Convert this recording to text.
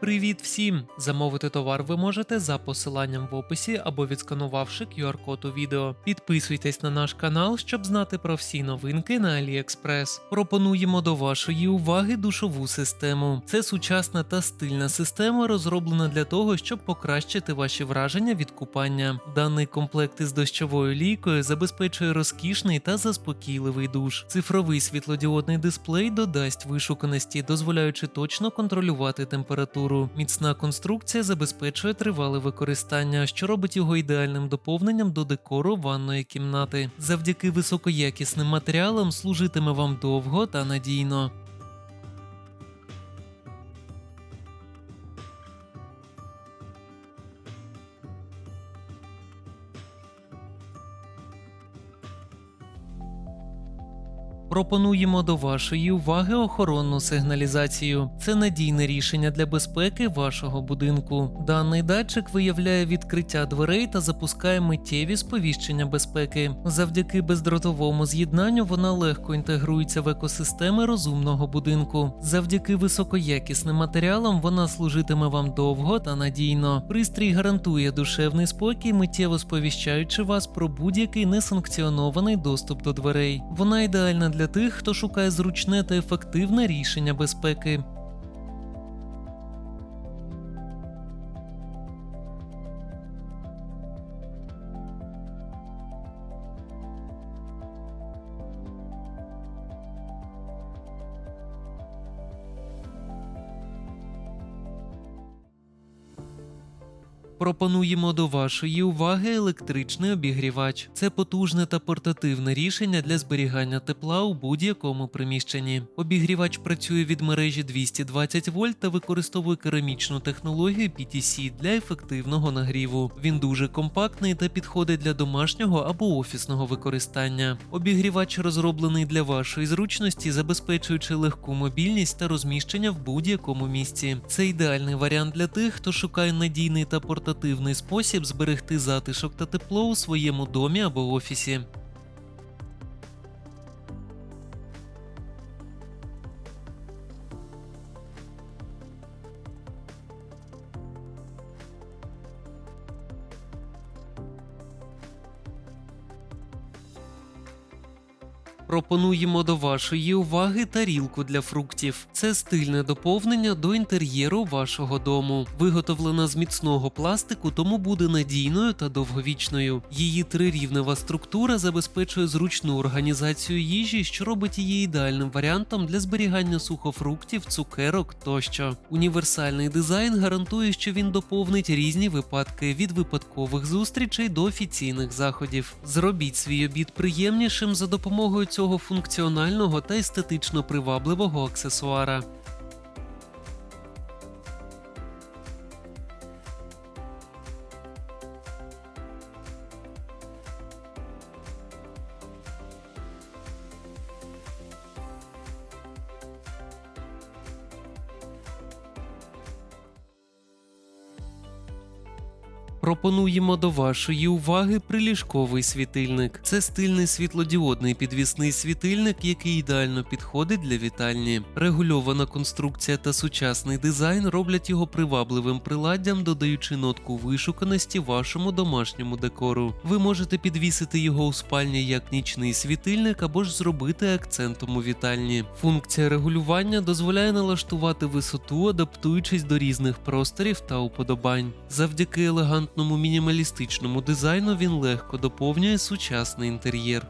Привіт всім! Замовити товар ви можете за посиланням в описі або відсканувавши QR-код у відео. Підписуйтесь на наш канал, щоб знати про всі новинки на AliExpress. Пропонуємо до вашої уваги душову систему. Це сучасна та стильна система, розроблена для того, щоб покращити ваші враження від купання. Даний комплект із дощовою лійкою забезпечує розкішний та заспокійливий душ. Цифровий світлодіодний дисплей додасть вишуканості, дозволяючи точно контролювати температуру. Міцна конструкція забезпечує тривале використання, що робить його ідеальним доповненням до декору ванної кімнати. Завдяки високоякісним матеріалам служитиме вам довго та надійно. Пропонуємо до вашої уваги охоронну сигналізацію. Це надійне рішення для безпеки вашого будинку. Даний датчик виявляє відкриття дверей та запускає миттєві сповіщення безпеки. Завдяки бездротовому з'єднанню вона легко інтегрується в екосистеми розумного будинку. Завдяки високоякісним матеріалам вона служитиме вам довго та надійно. Пристрій гарантує душевний спокій, миттєво сповіщаючи вас про будь-який несанкціонований доступ до дверей. Вона ідеальна для тих, хто шукає зручне та ефективне рішення безпеки. Пропонуємо до вашої уваги електричний обігрівач. Це потужне та портативне рішення для зберігання тепла у будь-якому приміщенні. Обігрівач працює від мережі 220 вольт та використовує керамічну технологію PTC для ефективного нагріву. Він дуже компактний та підходить для домашнього або офісного використання. Обігрівач розроблений для вашої зручності, забезпечуючи легку мобільність та розміщення в будь-якому місці. Це ідеальний варіант для тих, хто шукає надійний та портативний спосіб зберегти затишок та тепло у своєму домі або офісі. Пропонуємо до вашої уваги тарілку для фруктів. Це стильне доповнення до інтер'єру вашого дому. Виготовлена з міцного пластику, тому буде надійною та довговічною. Її трирівнева структура забезпечує зручну організацію їжі, що робить її ідеальним варіантом для зберігання сухофруктів, цукерок тощо. Універсальний дизайн гарантує, що він доповнить різні випадки від випадкових зустрічей до офіційних заходів. Зробіть свій обід приємнішим за допомогою цього функціонального та естетично привабливого аксесуара. Пропонуємо до вашої уваги приліжковий світильник. Це стильний світлодіодний підвісний світильник, який ідеально підходить для вітальні. Регульована конструкція та сучасний дизайн роблять його привабливим приладдям, додаючи нотку вишуканості вашому домашньому декору. Ви можете підвісити його у спальні як нічний світильник або ж зробити акцентом у вітальні. Функція регулювання дозволяє налаштувати висоту, адаптуючись до різних просторів та уподобань. Завдяки елегантному мінімалістичному дизайну він легко доповнює сучасний інтер'єр.